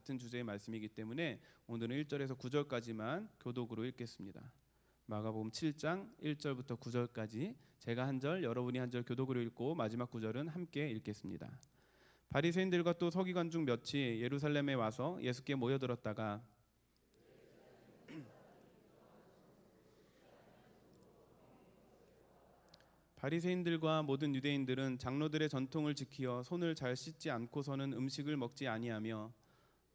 같은 주제의 말씀이기 때문에 오늘은 1절에서 9절까지만 교독으로 읽겠습니다. 마가복음 7장 1절부터 9절까지 제가 한 절, 여러분이 한 절 교독으로 읽고 마지막 구절은 함께 읽겠습니다. 바리새인들과 또 서기관 중 몇이 예루살렘에 와서 예수께 모여들었다가 바리새인들과 모든 유대인들은 장로들의 전통을 지키어 손을 잘 씻지 않고서는 음식을 먹지 아니하며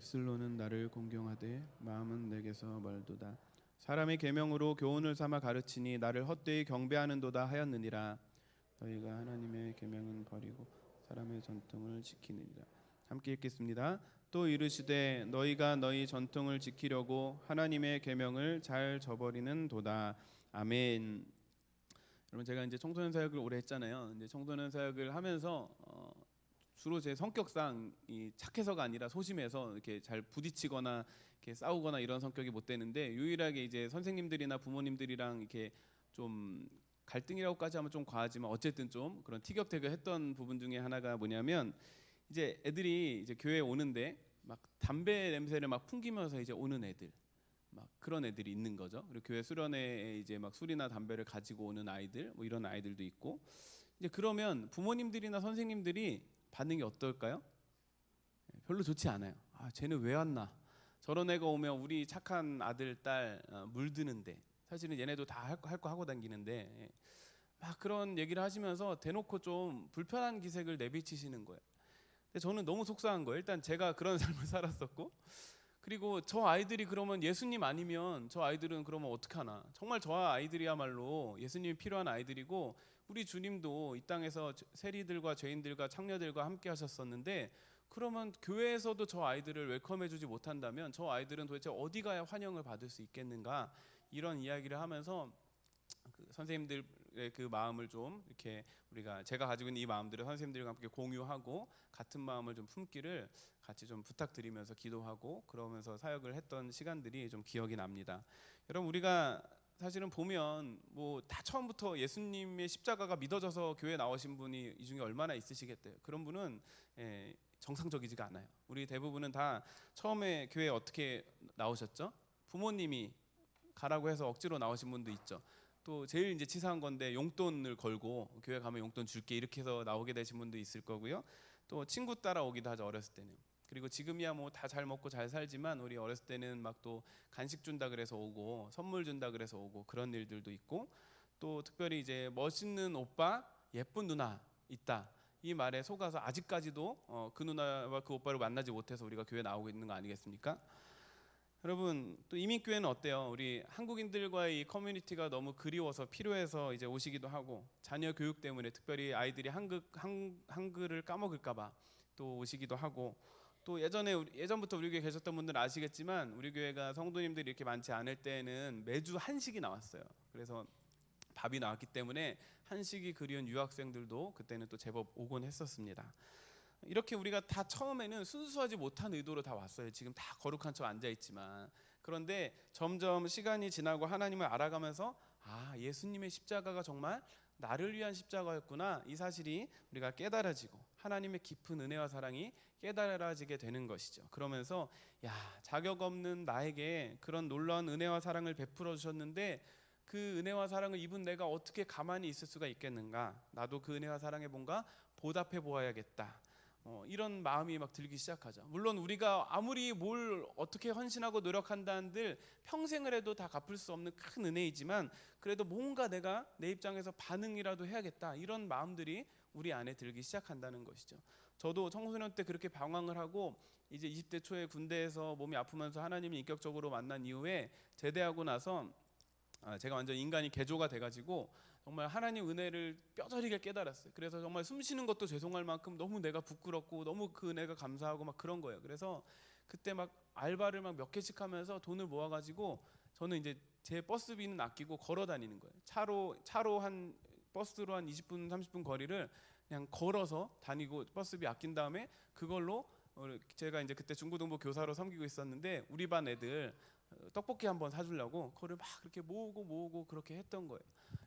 입술로는 나를 공경하되 마음은 내게서 멀도다. 사람의 계명으로 교훈을 삼아 가르치니 나를 헛되이 경배하는도다 하였느니라. 너희가 하나님의 계명은 버리고 사람의 전통을 지키느니라. 함께 읽겠습니다. 또 이르시되 너희가 너희 전통을 지키려고 하나님의 계명을 잘 저버리는 도다. 아멘. 여러분 제가 이제 청소년 사역을 오래 했잖아요. 이제 청소년 사역을 하면서 어, 주로 제 성격상 이 착해서가 아니라 소심해서 이렇게 잘 부딪히거나 이렇게 싸우거나 이런 성격이 못 되는데 유일하게 이제 선생님들이나 부모님들이랑 이렇게 좀 갈등이라고까지 하면 좀 과하지만 어쨌든 좀 그런 티격태격했던 부분 중에 하나가 뭐냐면 이제 애들이 이제 교회에 오는데 막 담배 냄새를 막 풍기면서 이제 오는 애들 막 그런 애들이 있는 거죠. 그리고 교회 수련회에 이제 막 술이나 담배를 가지고 오는 아이들 뭐 이런 아이들도 있고 이제 그러면 부모님들이나 선생님들이 반응이 어떨까요? 예, 별로 좋지 않아요. 아, 쟤는 왜 왔나? 저런 애가 오면 우리 착한 아들 딸 어, 물드는데 사실은 얘네도 다 할 거 하고 다니는데 예. 막 그런 얘기를 하시면서 대놓고 좀 불편한 기색을 내비치시는 거예요. 근데 저는 너무 속상한 거예요. 일단 제가 그런 삶을 살았었고 그리고 저 아이들이 그러면 예수님 아니면 저 아이들은 그러면 어떡하나 정말 저 아이들이야말로 예수님이 필요한 아이들이고 우리 주님도 이 땅에서 세리들과 죄인들과 창녀들과 함께 하셨었는데 그러면 교회에서도 저 아이들을 웰컴해 주지 못한다면 저 아이들은 도대체 어디 가야 환영을 받을 수 있겠는가 이런 이야기를 하면서 그 선생님들의 그 마음을 좀 이렇게 우리가 제가 가지고 있는 이 마음들을 선생님들과 함께 공유하고 같은 마음을 좀 품기를 같이 좀 부탁드리면서 기도하고 그러면서 사역을 했던 시간들이 좀 기억이 납니다. 여러분 우리가 사실은 보면 뭐 다 처음부터 예수님의 십자가가 믿어져서 교회 나오신 분이 이 중에 얼마나 있으시겠대요. 그런 분은 예, 정상적이지가 않아요. 우리 대부분은 다 처음에 교회 어떻게 나오셨죠? 부모님이 가라고 해서 억지로 나오신 분도 있죠. 또 제일 이제 치사한 건데 용돈을 걸고 교회 가면 용돈 줄게 이렇게 해서 나오게 되신 분도 있을 거고요. 또 친구 따라오기도 하죠 어렸을 때는. 그리고 지금이야 뭐 다 잘 먹고 잘 살지만 우리 어렸을 때는 막 또 간식 준다 그래서 오고 선물 준다 그래서 오고 그런 일들도 있고 또 특별히 이제 멋있는 오빠 예쁜 누나 있다. 이 말에 속아서 아직까지도 어, 그 누나와 그 오빠를 만나지 못해서 우리가 교회 나오고 있는 거 아니겠습니까? 여러분 또 이민교회는 어때요? 우리 한국인들과의 이 커뮤니티가 너무 그리워서 필요해서 이제 오시기도 하고 자녀 교육 때문에 특별히 아이들이 한글 한, 한글을 까먹을까봐 또 오시기도 하고 또 예전에 우리, 예전부터 우리 교회 계셨던 분들 은 아시겠지만 우리 교회가 성도님들이 이렇게 많지 않을 때는 매주 한식이 나왔어요. 그래서 밥이 나왔기 때문에 한식이 그리운 유학생들도 그때는 또 제법 오곤 했었습니다. 이렇게 우리가 다 처음에는 순수하지 못한 의도로 다 왔어요. 지금 다 거룩한 척 앉아 있지만 그런데 점점 시간이 지나고 하나님을 알아가면서 아 예수님의 십자가가 정말 나를 위한 십자가였구나 이 사실이 우리가 깨달아지고 하나님의 깊은 은혜와 사랑이 깨달아지게 되는 것이죠. 그러면서 야 자격 없는 나에게 그런 놀라운 은혜와 사랑을 베풀어 주셨는데 그 은혜와 사랑을 입은 내가 어떻게 가만히 있을 수가 있겠는가? 나도 그 은혜와 사랑에 뭔가 보답해 보아야겠다. 어, 이런 마음이 막 들기 시작하죠. 물론 우리가 아무리 뭘 어떻게 헌신하고 노력한다 한들 평생을 해도 다 갚을 수 없는 큰 은혜이지만 그래도 뭔가 내가 내 입장에서 반응이라도 해야겠다 이런 마음들이 우리 안에 들기 시작한다는 것이죠. 저도 청소년 때 그렇게 방황을 하고 이제 20대 초에 군대에서 몸이 아프면서 하나님을 인격적으로 만난 이후에 제대하고 나서 아, 제가 완전 인간이 개조가 돼가지고 정말 하나님 은혜를 뼈저리게 깨달았어요. 그래서 정말 숨 쉬는 것도 죄송할 만큼 너무 내가 부끄럽고 너무 그 은혜가 감사하고 막 그런 거예요. 그래서 그때 막 알바를 막 몇 개씩 하면서 돈을 모아가지고 저는 이제 제 버스비는 아끼고 걸어 다니는 거예요. 차로 차로 한 버스로 한 20분 30분 거리를 그냥 걸어서 다니고 버스비 아낀 다음에 그걸로 어, 제가 이제 그때 중고등부 교사로 섬기고 있었는데 우리 반 애들 어, 떡볶이 한번 사주려고 그거를 막 그렇게 모으고 모으고 그렇게 했던 거예요.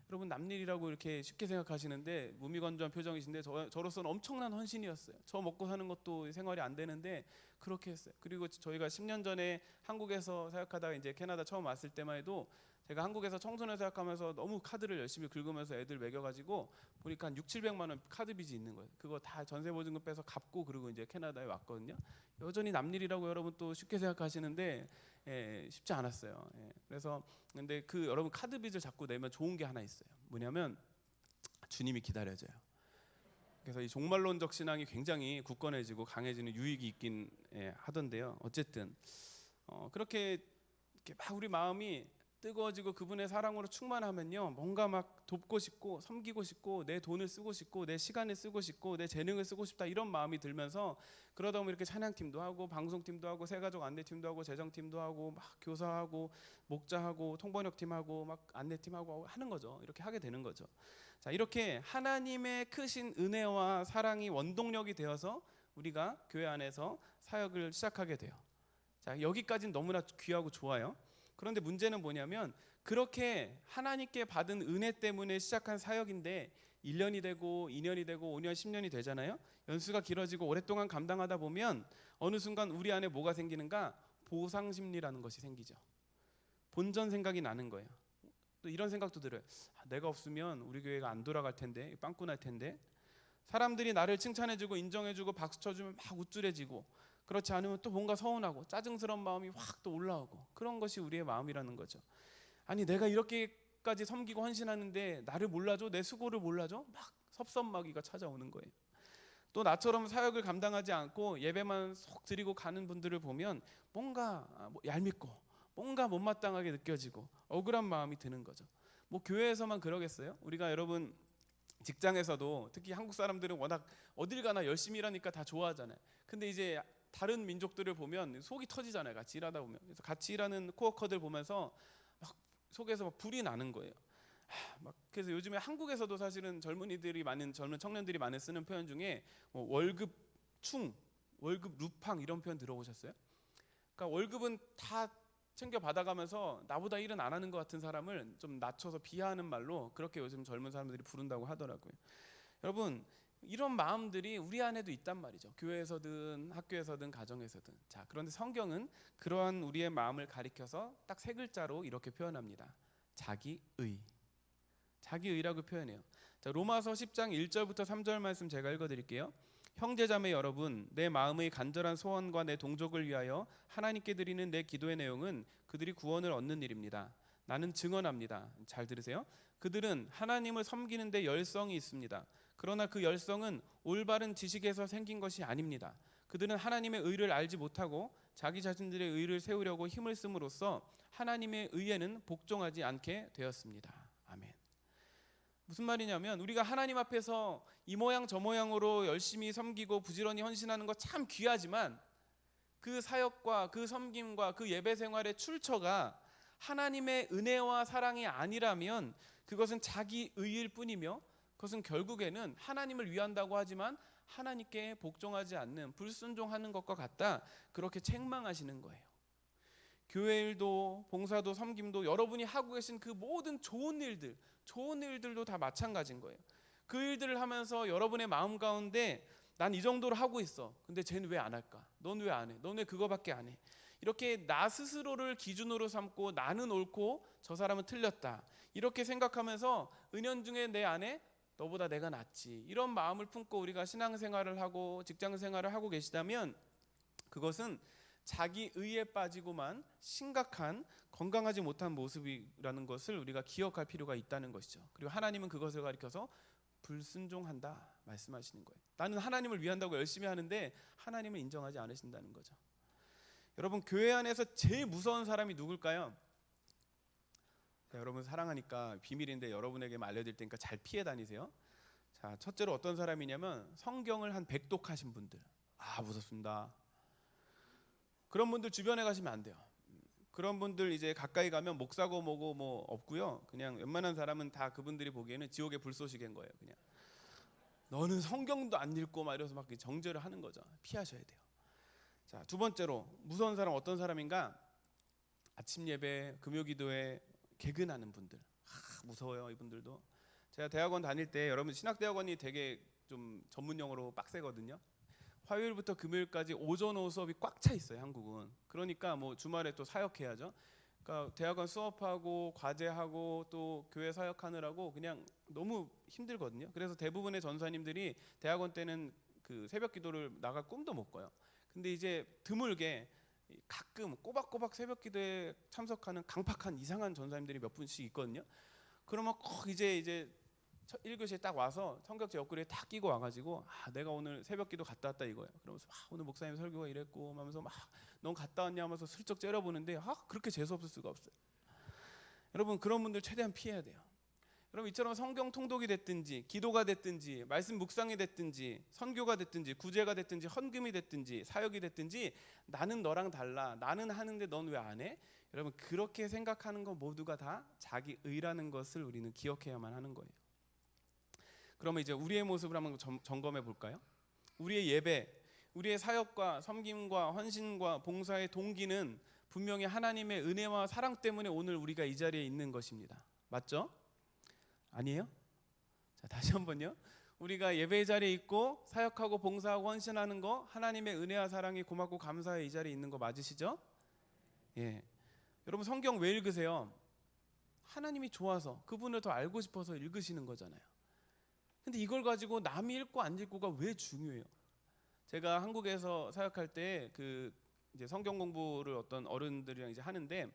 여러분 남일이라고 이렇게 쉽게 생각하시는데 무미건조한 표정이신데 저, 저로서는 엄청난 헌신이었어요. 저 먹고 사는 것도 생활이 안 되는데 그렇게 했어요. 그리고 저희가 10년 전에 한국에서 사역하다가 이제 캐나다 처음 왔을 때만 해도 제가 한국에서 청소년 사역하면서 너무 카드를 열심히 긁으면서 애들 먹여가지고 보니까 한 6, 700만 원 카드 빚이 있는 거예요. 그거 다 전세 보증금 빼서 갚고 그리고 이제 캐나다에 왔거든요. 여전히 남일이라고 여러분 또 쉽게 생각하시는데 예, 쉽지 않았어요. 예, 그래서 근데 그 여러분 카드 빚을 자꾸 내면 좋은 게 하나 있어요. 뭐냐면 주님이 기다려져요. 그래서 이 종말론적 신앙이 굉장히 굳건해지고 강해지는 유익이 있긴 예, 하던데요. 어쨌든 어, 그렇게 막 우리 마음이 뜨거워지고 그분의 사랑으로 충만하면요 뭔가 막 돕고 싶고 섬기고 싶고 내 돈을 쓰고 싶고 내 시간을 쓰고 싶고 내 재능을 쓰고 싶다 이런 마음이 들면서 그러다 보면 이렇게 찬양팀도 하고 방송팀도 하고 새가족 안내팀도 하고 재정팀도 하고 막 교사하고 목자하고 통번역팀하고 막 안내팀하고 하는 거죠. 이렇게 하게 되는 거죠. 자 이렇게 하나님의 크신 은혜와 사랑이 원동력이 되어서 우리가 교회 안에서 사역을 시작하게 돼요. 자 여기까지는 너무나 귀하고 좋아요 그런데 문제는 뭐냐면 그렇게 하나님께 받은 은혜 때문에 시작한 사역인데 1년이 되고 2년이 되고 5년 10년이 되잖아요. 연수가 길어지고 오랫동안 감당하다 보면 어느 순간 우리 안에 뭐가 생기는가? 보상 심리라는 것이 생기죠. 본전 생각이 나는 거예요. 또 이런 생각도 들어요. 아, 내가 없으면 우리 교회가 안 돌아갈 텐데 빵꾸 날 텐데 사람들이 나를 칭찬해주고 인정해주고 박수 쳐주면 막 우쭐해지고 그렇지 않으면 또 뭔가 서운하고 짜증스러운 마음이 확 또 올라오고 그런 것이 우리의 마음이라는 거죠. 아니 내가 이렇게까지 섬기고 헌신하는데 나를 몰라줘 내 수고를 몰라줘 막 섭섭마귀가 찾아오는 거예요. 또 나처럼 사역을 감당하지 않고 예배만 속 드리고 가는 분들을 보면 뭔가 뭐 얄밉고 뭔가 못마땅하게 느껴지고 억울한 마음이 드는 거죠. 뭐 교회에서만 그러겠어요? 우리가 여러분 직장에서도 특히 한국 사람들은 워낙 어딜 가나 열심히 일하니까 다 좋아하잖아요. 근데 이제 다른 민족들을 보면 속이 터지잖아요. 같이 일하다 보면. 그래서 같이 일하는 코워커들 보면서 막 속에서 막 불이 나는 거예요. 하, 막 그래서 요즘에 한국에서도 사실은 젊은이들이 많은 젊은 청년들이 많이 쓰는 표현 중에 뭐 월급 충, 월급 루팡 이런 표현 들어보셨어요? 그러니까 월급은 다 챙겨 받아가면서 나보다 일은 안 하는 것 같은 사람을 좀 낮춰서 비하하는 말로 그렇게 요즘 젊은 사람들이 부른다고 하더라고요. 여러분 이런 마음들이 우리 안에도 있단 말이죠. 교회에서든 학교에서든 가정에서든. 자, 그런데 성경은 그러한 우리의 마음을 가리켜서 딱 세 글자로 이렇게 표현합니다. 자기의. 자기의라고 표현해요. 자, 로마서 10장 1절부터 3절 말씀 제가 읽어 드릴게요. 형제자매 여러분, 내 마음의 간절한 소원과 내 동족을 위하여 하나님께 드리는 내 기도의 내용은 그들이 구원을 얻는 일입니다. 나는 증언합니다. 잘 들으세요. 그들은 하나님을 섬기는 데 열성이 있습니다. 그러나 그 열성은 올바른 지식에서 생긴 것이 아닙니다. 그들은 하나님의 의를 알지 못하고 자기 자신들의 의를 세우려고 힘을 씀으로써 하나님의 의에는 복종하지 않게 되었습니다. 아멘. 무슨 말이냐면 우리가 하나님 앞에서 이 모양 저 모양으로 열심히 섬기고 부지런히 헌신하는 거 참 귀하지만 그 사역과 그 섬김과 그 예배 생활의 출처가 하나님의 은혜와 사랑이 아니라면 그것은 자기 의일 뿐이며 그것은 결국에는 하나님을 위한다고 하지만 하나님께 복종하지 않는 불순종하는 것과 같다. 그렇게 책망하시는 거예요. 교회 일도 봉사도 섬김도 여러분이 하고 계신 그 모든 좋은 일들, 좋은 일들도 다 마찬가지인 거예요. 그 일들을 하면서 여러분의 마음 가운데 난 이 정도로 하고 있어. 근데 쟤는 왜 안 할까? 넌 왜 안 해? 넌 왜 그거밖에 안 해? 이렇게 나 스스로를 기준으로 삼고 나는 옳고 저 사람은 틀렸다. 이렇게 생각하면서 은연중에 내 안에 너보다 내가 낫지 이런 마음을 품고 우리가 신앙생활을 하고 직장생활을 하고 계시다면 그것은 자기 의에 빠지고만 심각한 건강하지 못한 모습이라는 것을 우리가 기억할 필요가 있다는 것이죠. 그리고 하나님은 그것을 가리켜서 불순종한다 말씀하시는 거예요. 나는 하나님을 위한다고 열심히 하는데 하나님을 인정하지 않으신다는 거죠. 여러분 교회 안에서 제일 무서운 사람이 누굴까요? 자, 여러분 사랑하니까 비밀인데 여러분에게만 알려드릴 테니까 잘 피해 다니세요. 자, 첫째로 어떤 사람이냐면 성경을 한 백독하신 분들. 아 무섭습니다. 그런 분들 주변에 가시면 안 돼요. 그런 분들 이제 가까이 가면 목사고 뭐고 뭐 없고요. 그냥 웬만한 사람은 다 그분들이 보기에는 지옥의 불쏘시개인 거예요. 그냥 너는 성경도 안 읽고 막 이래서 막 정죄를 하는 거죠. 피하셔야 돼요. 자, 두 번째로 무서운 사람 어떤 사람인가? 아침 예배, 금요 기도에 개근하는 분들. 아, 무서워요, 이분들도. 제가 대학원 다닐 때 여러분 신학 대학원이 되게 좀 전문 용어로 빡세거든요. 화요일부터 금요일까지 오전 오후 수업이 꽉 차 있어요, 한국은. 그러니까 뭐 주말에 또 사역해야죠. 그러니까 대학원 수업하고 과제하고 또 교회 사역하느라고 그냥 너무 힘들거든요. 그래서 대부분의 전사님들이 대학원 때는 그 새벽 기도를 나갈 꿈도 못 꿔요. 근데 이제 드물게 가끔 꼬박꼬박 새벽 기도에 참석하는 강팍한 이상한 전사님들이 몇 분씩 있거든요. 그러면 꼭 이제 이제 첫 1교시에 딱 와서 성격제 옆구리에 딱 끼고 와가지고 아 내가 오늘 새벽 기도 갔다 왔다 이거예요. 그러면서 아, 오늘 목사님 설교가 이랬고 하면서 막넌 갔다 왔냐 하면서 슬쩍 째려보는데 아 그렇게 재수 없을 수가 없어요. 여러분 그런 분들 최대한 피해야 돼요. 여러분 이처럼 성경 통독이 됐든지 기도가 됐든지 말씀 묵상이 됐든지 선교가 됐든지 구제가 됐든지 헌금이 됐든지 사역이 됐든지 나는 너랑 달라 나는 하는데 넌 왜 안 해? 여러분 그렇게 생각하는 거 모두가 다 자기 의라는 것을 우리는 기억해야만 하는 거예요. 그러면 이제 우리의 모습을 한번 점, 점검해 볼까요? 우리의 예배, 우리의 사역과 섬김과 헌신과 봉사의 동기는 분명히 하나님의 은혜와 사랑 때문에 오늘 우리가 이 자리에 있는 것입니다. 맞죠? 아니에요? 자, 다시 한번요. 우리가 예배 자리에 있고 사역하고 봉사하고 헌신하는 거 하나님의 은혜와 사랑이 고맙고 감사해 이 자리에 있는 거 맞으시죠? 예. 여러분 성경 왜 읽으세요? 하나님이 좋아서 그분을 더 알고 싶어서 읽으시는 거잖아요. 근데 이걸 가지고 남이 읽고 안 읽고가 왜 중요해요? 제가 한국에서 사역할 때 그 이제 성경 공부를 어떤 어른들이랑 이제 하는데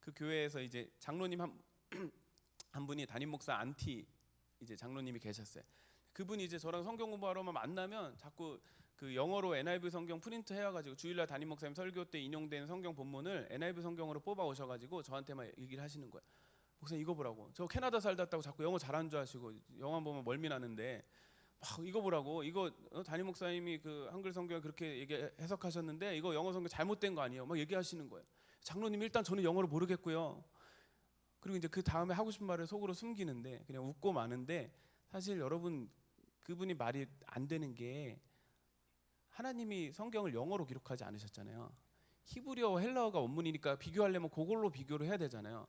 그 교회에서 이제 장로님 한, 한 분이 담임 목사 안티 이제 장로님이 계셨어요. 그분이 이제 저랑 성경 공부하러만 만나면 자꾸 그 영어로 NIV 성경 프린트 해와가지고 주일날 담임 목사님 설교 때 인용된 성경 본문을 NIV 성경으로 뽑아 오셔가지고 저한테만 얘기를 하시는 거예요. 목사님 이거 보라고. 저 캐나다 살다 왔다고 자꾸 영어 잘하는 줄 아시고 영어 보면 멀미 나는데 막 이거 보라고. 이거 어, 담임 목사님이 그 한글 성경 그렇게 얘기 해석하셨는데 이거 영어 성경 잘못된 거 아니에요? 막 얘기하시는 거예요. 장로님 일단 저는 영어를 모르겠고요. 그리고 이제 그 다음에 하고 싶은 말을 속으로 숨기는데 그냥 웃고 마는데 사실 여러분 그분이 말이 안 되는 게 하나님이 성경을 영어로 기록하지 않으셨잖아요. 히브리어 헬라어가 원문이니까 비교하려면 그걸로 비교를 해야 되잖아요.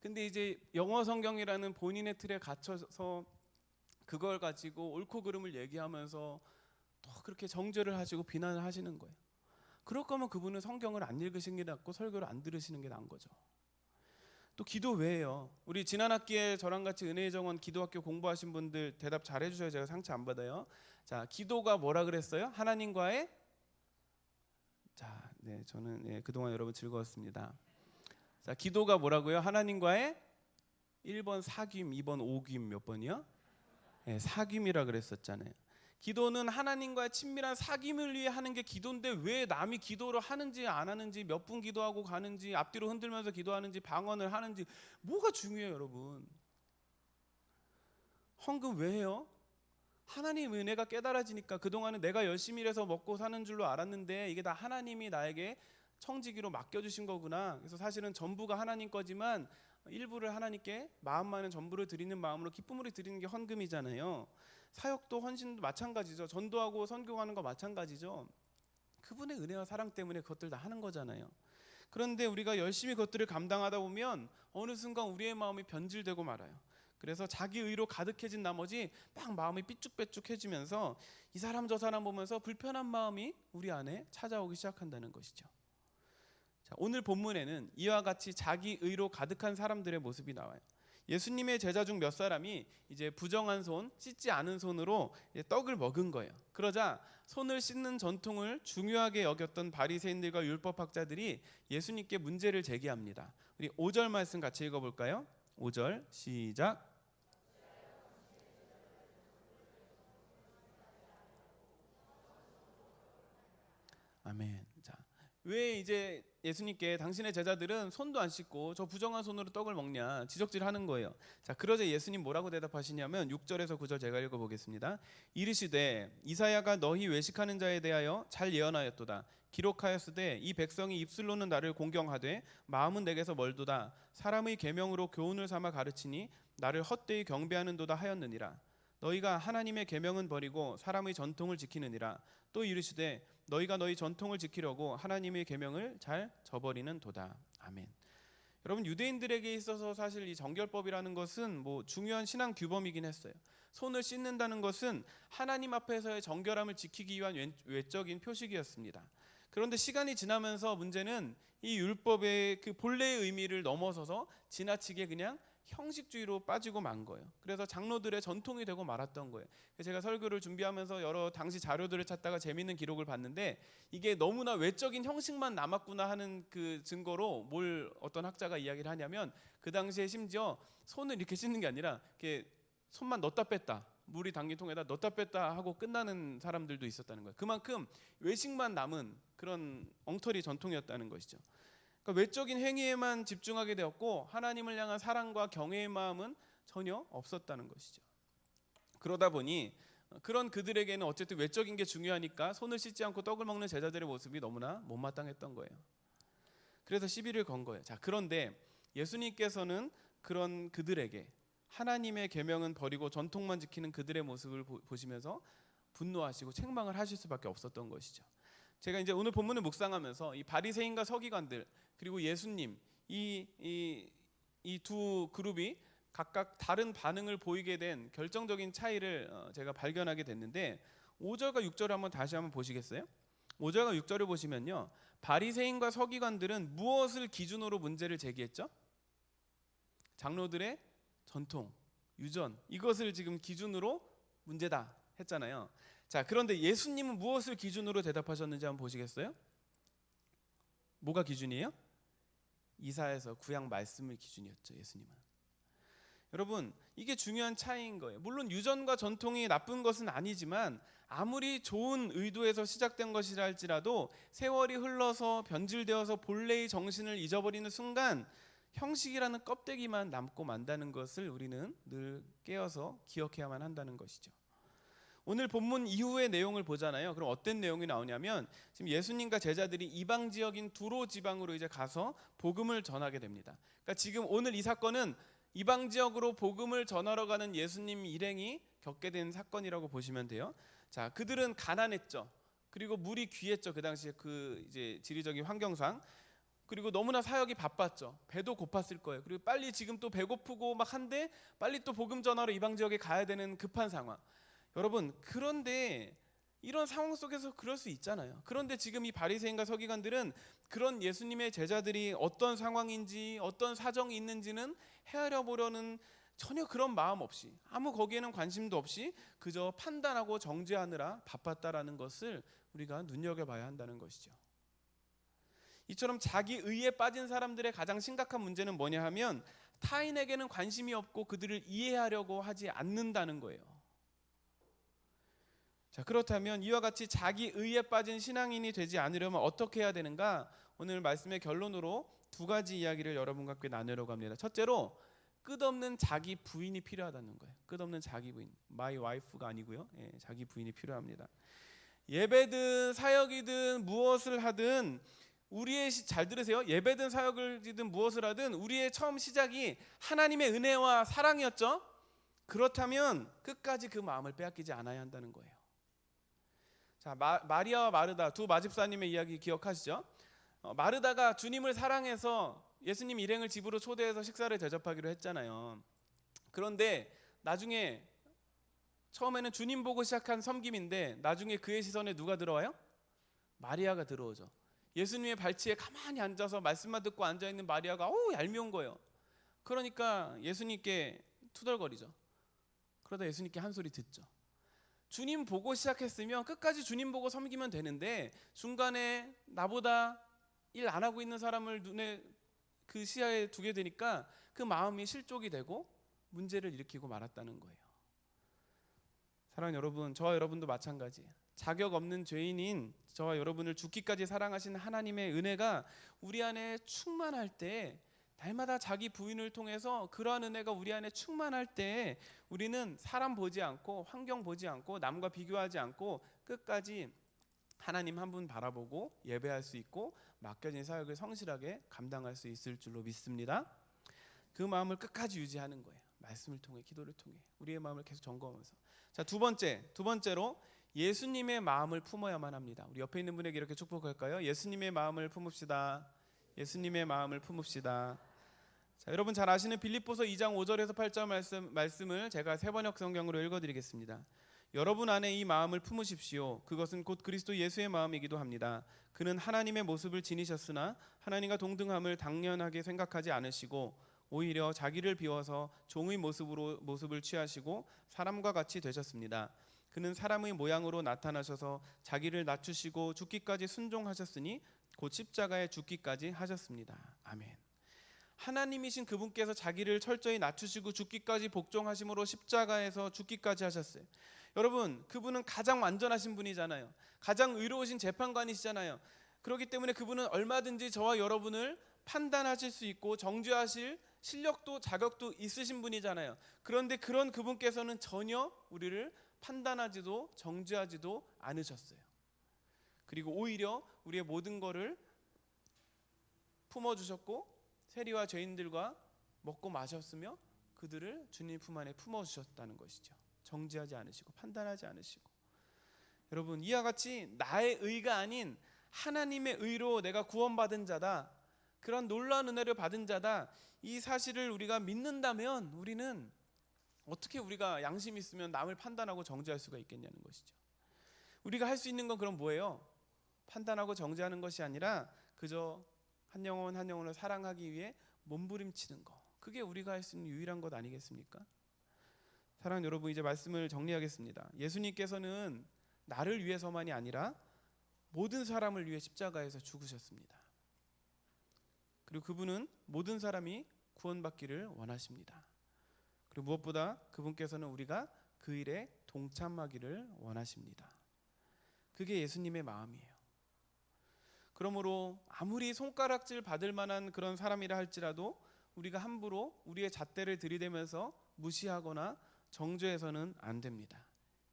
근데 이제 영어 성경이라는 본인의 틀에 갇혀서 그걸 가지고 옳고 그름을 얘기하면서 또 그렇게 정죄를 하시고 비난을 하시는 거예요. 그럴 거면 그분은 성경을 안 읽으시는 게 낫고 설교를 안 들으시는 게 나은 거죠. 또 기도 왜요? 우리 지난 학기에 저랑 같이 은혜의 정원 기도학교 공부하신 분들 대답 잘 해주셔야 제가 상처 안 받아요. 자, 기도가 뭐라 그랬어요? 하나님과의 자, 네, 저는 예, 그동안 여러분 즐거웠습니다. 자, 기도가 뭐라고요? 하나님과의 1번 사귐, 2번 오귐 몇 번이요? 네, 사귐이라 그랬었잖아요. 기도는 하나님과의 친밀한 사귐을 위해 하는 게 기도인데 왜 남이 기도를 하는지 안 하는지 몇 분 기도하고 가는지 앞뒤로 흔들면서 기도하는지 방언을 하는지 뭐가 중요해요, 여러분? 헌금 왜 해요? 하나님 은혜가 깨달아지니까 그동안은 내가 열심히 일해서 먹고 사는 줄로 알았는데 이게 다 하나님이 나에게 청지기로 맡겨주신 거구나. 그래서 사실은 전부가 하나님 거지만 일부를 하나님께 마음만은 전부를 드리는 마음으로 기쁨으로 드리는 게 헌금이잖아요. 사역도 헌신도 마찬가지죠. 전도하고 선교하는 거 마찬가지죠. 그분의 은혜와 사랑 때문에 그것들 다 하는 거잖아요. 그런데 우리가 열심히 그것들을 감당하다 보면 어느 순간 우리의 마음이 변질되고 말아요. 그래서 자기 의로 가득해진 나머지 막 마음이 삐쭉빼쭉해지면서 이 사람 저 사람 보면서 불편한 마음이 우리 안에 찾아오기 시작한다는 것이죠. 자, 오늘 본문에는 이와 같이 자기 의로 가득한 사람들의 모습이 나와요. 예수님의 제자 중 몇 사람이 이제 부정한 손, 씻지 않은 손으로 떡을 먹은 거예요. 그러자 손을 씻는 전통을 중요하게 여겼던 바리새인들과 율법학자들이 예수님께 문제를 제기합니다. 우리 5절 말씀 같이 읽어 볼까요? 5절 시작. 아멘. 자, 왜 이제 예수님께 당신의 제자들은 손도 안 씻고 저 부정한 손으로 떡을 먹냐 지적질하는 거예요. 자 그러자 예수님 뭐라고 대답하시냐면 6절에서 9절 제가 읽어보겠습니다. 이르시되 이사야가 너희 외식하는 자에 대하여 잘 예언하였도다. 기록하였으되 이 백성이 입술로는 나를 공경하되 마음은 내게서 멀도다. 사람의 계명으로 교훈을 삼아 가르치니 나를 헛되이 경배하는도다 하였느니라. 너희가 하나님의 계명은 버리고 사람의 전통을 지키느니라. 또 이르시되 너희가 너희 전통을 지키려고 하나님의 계명을 잘 저버리는 도다. 아멘. 여러분 유대인들에게 있어서 사실 이 정결법이라는 것은 뭐 중요한 신앙 규범이긴 했어요. 손을 씻는다는 것은 하나님 앞에서의 정결함을 지키기 위한 외- 외적인 표식이었습니다. 그런데 시간이 지나면서 문제는 이 율법의 그 본래의 의미를 넘어서서 지나치게 그냥 형식주의로 빠지고 만 거예요. 그래서 장로들의 전통이 되고 말았던 거예요. 제가 설교를 준비하면서 여러 당시 자료들을 찾다가 재밌는 기록을 봤는데 이게 너무나 외적인 형식만 남았구나 하는 그 증거로 뭘 어떤 학자가 이야기를 하냐면 그 당시에 심지어 손을 이렇게 씻는 게 아니라 이렇게 손만 넣었다 뺐다 물이 담긴 통에다 넣었다 뺐다 하고 끝나는 사람들도 있었다는 거예요. 그만큼 외식만 남은 그런 엉터리 전통이었다는 것이죠. 그러니까 외적인 행위에만 집중하게 되었고 하나님을 향한 사랑과 경외의 마음은 전혀 없었다는 것이죠. 그러다 보니 그런 그들에게는 어쨌든 외적인 게 중요하니까 손을 씻지 않고 떡을 먹는 제자들의 모습이 너무나 못마땅했던 거예요. 그래서 시비를 건 거예요. 자, 그런데 예수님께서는 그런 그들에게 하나님의 계명은 버리고 전통만 지키는 그들의 모습을 보, 보시면서 분노하시고 책망을 하실 수밖에 없었던 것이죠. 제가 이제 오늘 본문을 묵상하면서 이 바리새인과 서기관들 그리고 예수님 이 이 두 그룹이 각각 다른 반응을 보이게 된 결정적인 차이를 어, 제가 발견하게 됐는데 5절과 6절을 한번 다시 한번 보시겠어요? 5절과 6절을 보시면요. 바리새인과 서기관들은 무엇을 기준으로 문제를 제기했죠? 장로들의 전통, 유전 이것을 지금 기준으로 문제다 했잖아요. 자, 그런데 예수님은 무엇을 기준으로 대답하셨는지 한번 보시겠어요? 뭐가 기준이에요? 이사에서 구약 말씀을 기준이었죠, 예수님은. 여러분, 이게 중요한 차이인 거예요. 물론 유전과 전통이 나쁜 것은 아니지만 아무리 좋은 의도에서 시작된 것이라 할지라도 세월이 흘러서 변질되어서 본래의 정신을 잊어버리는 순간 형식이라는 껍데기만 남고 만다는 것을 우리는 늘 깨어서 기억해야만 한다는 것이죠. 오늘 본문 이후의 내용을 보잖아요. 그럼 어떤 내용이 나오냐면 지금 예수님과 제자들이 이방 지역인 두로 지방으로 이제 가서 복음을 전하게 됩니다. 그러니까 지금 오늘 이 사건은 이방 지역으로 복음을 전하러 가는 예수님 일행이 겪게 된 사건이라고 보시면 돼요. 자, 그들은 가난했죠. 그리고 물이 귀했죠. 그 당시에 그 이제 지리적인 환경상. 그리고 너무나 사역이 바빴죠. 배도 고팠을 거예요. 그리고 빨리 지금 또 배고프고 막 한데 빨리 또 복음 전하러 이방 지역에 가야 되는 급한 상황. 여러분 그런데 이런 상황 속에서 그럴 수 있잖아요. 그런데 지금 이 바리새인과 서기관들은 그런 예수님의 제자들이 어떤 상황인지 어떤 사정이 있는지는 헤아려 보려는 전혀 그런 마음 없이 아무 거기에는 관심도 없이 그저 판단하고 정죄하느라 바빴다라는 것을 우리가 눈여겨봐야 한다는 것이죠. 이처럼 자기 의에 빠진 사람들의 가장 심각한 문제는 뭐냐 하면 타인에게는 관심이 없고 그들을 이해하려고 하지 않는다는 거예요. 자, 그렇다면 이와 같이 자기 의에 빠진 신앙인이 되지 않으려면 어떻게 해야 되는가? 오늘 말씀의 결론으로 두 가지 이야기를 여러분과 함께 나누려고 합니다. 첫째로 끝없는 자기 부인이 필요하다는 거예요. 끝없는 자기 부인. 마이 와이프가 아니고요. 예, 자기 부인이 필요합니다. 예배든 사역이든 무엇을 하든 우리의 시, 잘 들으세요. 예배든 사역을지든 무엇을 하든 우리의 처음 시작이 하나님의 은혜와 사랑이었죠. 그렇다면 끝까지 그 마음을 빼앗기지 않아야 한다는 거예요. 자, 마, 마리아와 마르다 두 마집사님의 이야기 기억하시죠? 어, 마르다가 주님을 사랑해서 예수님 일행을 집으로 초대해서 식사를 대접하기로 했잖아요. 그런데 나중에 처음에는 주님 보고 시작한 섬김인데 나중에 그의 시선에 누가 들어와요? 마리아가 들어오죠. 예수님의 발치에 가만히 앉아서 말씀만 듣고 앉아 있는 마리아가 오 얄미운 거예요. 그러니까 예수님께 투덜거리죠. 그러다 예수님께 한 소리 듣죠. 주님 보고 시작했으면 끝까지 주님 보고 섬기면 되는데 중간에 나보다 일 안 하고 있는 사람을 눈에 그 시야에 두게 되니까 그 마음이 실족이 되고 문제를 일으키고 말았다는 거예요. 사랑하는 여러분, 저와 여러분도 마찬가지. 자격 없는 죄인인 저와 여러분을 죽기까지 사랑하신 하나님의 은혜가 우리 안에 충만할 때 날마다 자기 부인을 통해서 그러한 은혜가 우리 안에 충만할 때 우리는 사람 보지 않고 환경 보지 않고 남과 비교하지 않고 끝까지 하나님 한 분 바라보고 예배할 수 있고 맡겨진 사역을 성실하게 감당할 수 있을 줄로 믿습니다. 그 마음을 끝까지 유지하는 거예요. 말씀을 통해 기도를 통해 우리의 마음을 계속 점검하면서 자 두 번째 두 번째로 예수님의 마음을 품어야만 합니다. 우리 옆에 있는 분에게 이렇게 축복할까요? 예수님의 마음을 품읍시다. 예수님의 마음을 품읍시다. 자, 여러분 잘 아시는 빌립보서 2장 5절에서 8절 말씀 말씀을 제가 세 번역 성경으로 읽어 드리겠습니다. 여러분 안에 이 마음을 품으십시오. 그것은 곧 그리스도 예수의 마음이기도 합니다. 그는 하나님의 모습을 지니셨으나 하나님과 동등함을 당연하게 생각하지 않으시고 오히려 자기를 비워서 종의 모습으로 모습을 취하시고 사람과 같이 되셨습니다. 그는 사람의 모양으로 나타나셔서 자기를 낮추시고 죽기까지 순종하셨으니 곧 십자가에 죽기까지 하셨습니다. 아멘. 하나님이신 그분께서 자기를 철저히 낮추시고 죽기까지 복종하심으로 십자가에서 죽기까지 하셨어요. 여러분, 그분은 가장 완전하신 분이잖아요. 가장 의로우신 재판관이시잖아요. 그렇기 때문에 그분은 얼마든지 저와 여러분을 판단하실 수 있고 정죄하실 실력도 자격도 있으신 분이잖아요. 그런데 그런 그분께서는 전혀 우리를 판단하지도 정죄하지도 않으셨어요. 그리고 오히려 우리의 모든 것을 품어 주셨고 세리와 죄인들과 먹고 마셨으며 그들을 주님 품 안에 품어 주셨다는 것이죠. 정죄하지 않으시고 판단하지 않으시고 여러분 이와 같이 나의 의가 아닌 하나님의 의로 내가 구원받은 자다. 그런 놀라운 은혜를 받은 자다. 이 사실을 우리가 믿는다면 우리는 어떻게 우리가 양심 있으면 남을 판단하고 정죄할 수가 있겠냐는 것이죠. 우리가 할 수 있는 건 그럼 뭐예요? 판단하고 정죄하는 것이 아니라 그저 한 영혼 한 영혼을 사랑하기 위해 몸부림치는 거. 그게 우리가 할 수 있는 유일한 것 아니겠습니까? 사랑하는 여러분 이제 말씀을 정리하겠습니다. 예수님께서는 나를 위해서만이 아니라 모든 사람을 위해 십자가에서 죽으셨습니다. 그리고 그분은 모든 사람이 구원받기를 원하십니다. 그리고 무엇보다 그분께서는 우리가 그 일에 동참하기를 원하십니다. 그게 예수님의 마음이에요. 그러므로 아무리 손가락질 받을 만한 그런 사람이라 할지라도 우리가 함부로 우리의 잣대를 들이대면서 무시하거나 정죄해서는 안 됩니다.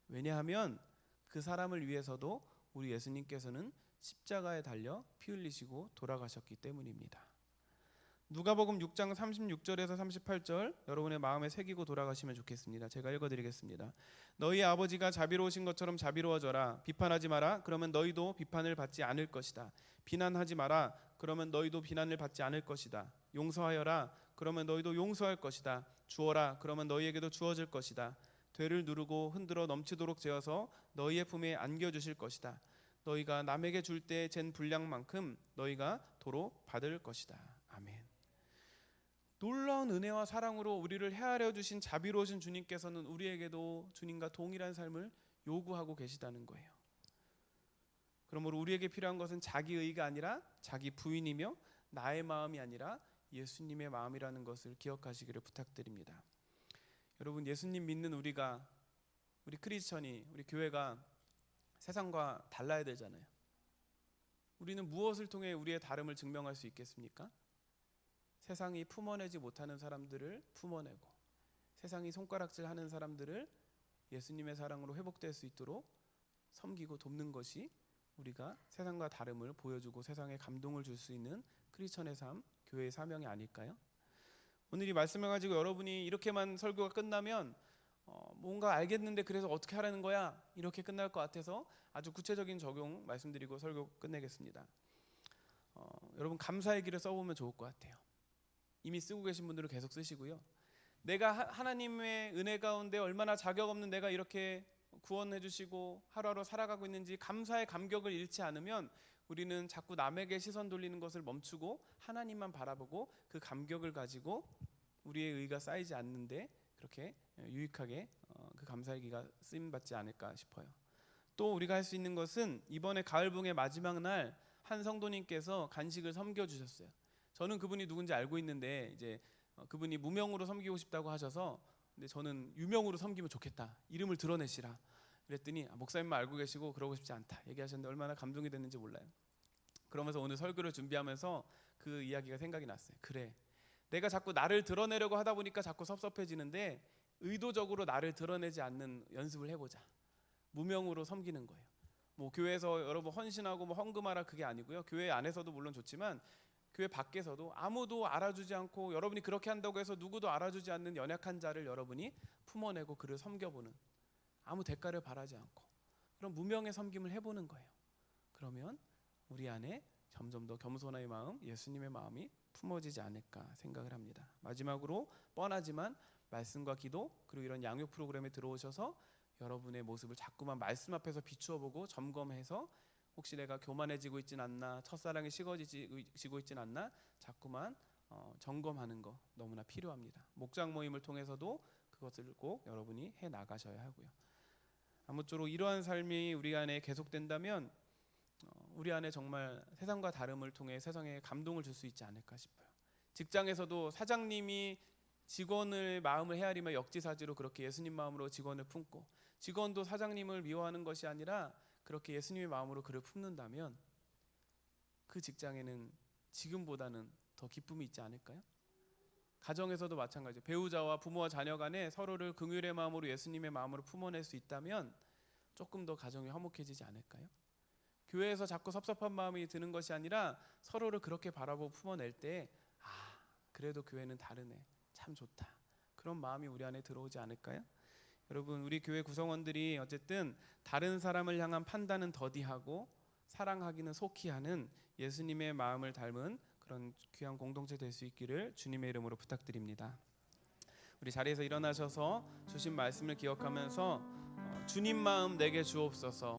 왜냐하면 그 사람을 위해서도 우리 예수님께서는 십자가에 달려 피 흘리시고 돌아가셨기 때문입니다. 누가복음 6장 36절에서 38절 여러분의 마음에 새기고 돌아가시면 좋겠습니다. 제가 읽어 드리겠습니다. 너희 아버지가 자비로우신 것처럼 자비로워져라. 비판하지 마라. 그러면 너희도 비판을 받지 않을 것이다. 비난하지 마라. 그러면 너희도 비난을 받지 않을 것이다. 용서하여라. 그러면 너희도 용서할 것이다. 주어라. 그러면 너희에게도 주어질 것이다. 되를 누르고 흔들어 넘치도록 재어서 너희의 품에 안겨 주실 것이다. 너희가 남에게 줄 때 잰 분량만큼 너희가 도로 받을 것이다. 놀라운 은혜와 사랑으로 우리를 헤아려 주신 자비로우신 주님께서는 우리에게도 주님과 동일한 삶을 요구하고 계시다는 거예요. 그러므로 우리에게 필요한 것은 자기 의가 아니라 자기 부인이며 나의 마음이 아니라 예수님의 마음이라는 것을 기억하시기를 부탁드립니다. 여러분 예수님 믿는 우리가 우리 크리스천이 우리 교회가 세상과 달라야 되잖아요. 우리는 무엇을 통해 우리의 다름을 증명할 수 있겠습니까? 세상이 품어내지 못하는 사람들을 품어내고 세상이 손가락질하는 사람들을 예수님의 사랑으로 회복될 수 있도록 섬기고 돕는 것이 우리가 세상과 다름을 보여주고 세상에 감동을 줄 수 있는 크리스천의 삶, 교회의 사명이 아닐까요? 오늘 이 말씀을 가지고 여러분이 이렇게만 설교가 끝나면 어, 뭔가 알겠는데 그래서 어떻게 하라는 거야 이렇게 끝날 것 같아서 아주 구체적인 적용 말씀드리고 설교 끝내겠습니다. 어, 여러분 감사의 길을 써보면 좋을 것 같아요. 이미 쓰고 계신 분들은 계속 쓰시고요. 내가 하, 하나님의 은혜 가운데 얼마나 자격 없는 내가 이렇게 구원해 주시고 하루하루 살아가고 있는지 감사의 감격을 잃지 않으면 우리는 자꾸 남에게 시선 돌리는 것을 멈추고 하나님만 바라보고 그 감격을 가지고 우리의 의가 쌓이지 않는데 그렇게 유익하게 어, 그 감사의 기가 쓰임 받지 않을까 싶어요. 또 우리가 할 수 있는 것은 이번에 가을봉의 마지막 날 한 성도님께서 간식을 섬겨 주셨어요. 저는 그분이 누군지 알고 있는데 이제 어, 그분이 무명으로 섬기고 싶다고 하셔서 근데 저는 유명으로 섬기면 좋겠다. 이름을 드러내시라. 그랬더니 아, 목사님만 알고 계시고 그러고 싶지 않다 얘기하셨는데 얼마나 감동이 됐는지 몰라요. 그러면서 오늘 설교를 준비하면서 그 이야기가 생각이 났어요. 그래, 내가 자꾸 나를 드러내려고 하다 보니까 자꾸 섭섭해지는데 의도적으로 나를 드러내지 않는 연습을 해보자. 무명으로 섬기는 거예요. 뭐 교회에서 여러분 헌신하고 뭐 헌금하라 그게 아니고요. 교회 안에서도 물론 좋지만 교회 밖에서도 아무도 알아주지 않고 여러분이 그렇게 한다고 해서 누구도 알아주지 않는 연약한 자를 여러분이 품어내고 그를 섬겨보는 아무 대가를 바라지 않고 그런 무명의 섬김을 해보는 거예요. 그러면 우리 안에 점점 더 겸손의 마음, 예수님의 마음이 품어지지 않을까 생각을 합니다. 마지막으로 뻔하지만 말씀과 기도 그리고 이런 양육 프로그램에 들어오셔서 여러분의 모습을 자꾸만 말씀 앞에서 비추어 보고 점검해서 혹시 내가 교만해지고 있진 않나 첫사랑이 식어지고 있진 않나 자꾸만 어, 점검하는 거 너무나 필요합니다. 목장 모임을 통해서도 그것을 꼭 여러분이 해 나가셔야 하고요. 아무쪼록 이러한 삶이 우리 안에 계속된다면 어, 우리 안에 정말 세상과 다름을 통해 세상에 감동을 줄 수 있지 않을까 싶어요. 직장에서도 사장님이 직원을 마음을 헤아리며 역지사지로 그렇게 예수님 마음으로 직원을 품고 직원도 사장님을 미워하는 것이 아니라 그렇게 예수님의 마음으로 그를 품는다면 그 직장에는 지금보다는 더 기쁨이 있지 않을까요? 가정에서도 마찬가지죠. 배우자와 부모와 자녀 간에 서로를 긍휼의 마음으로 예수님의 마음으로 품어낼 수 있다면 조금 더 가정이 화목해지지 않을까요? 교회에서 자꾸 섭섭한 마음이 드는 것이 아니라 서로를 그렇게 바라보고 품어낼 때 아, 그래도 교회는 다르네. 참 좋다. 그런 마음이 우리 안에 들어오지 않을까요? 여러분, 우리 교회 구성원들이 어쨌든 다른 사람을 향한 판단은 더디하고 사랑하기는 속히 하는 예수님의 마음을 닮은 그런 귀한 공동체 될 수 있기를 주님의 이름으로 부탁드립니다. 우리 자리에서 일어나셔서 주신 말씀을 기억하면서 어, 주님 마음 내게 주옵소서.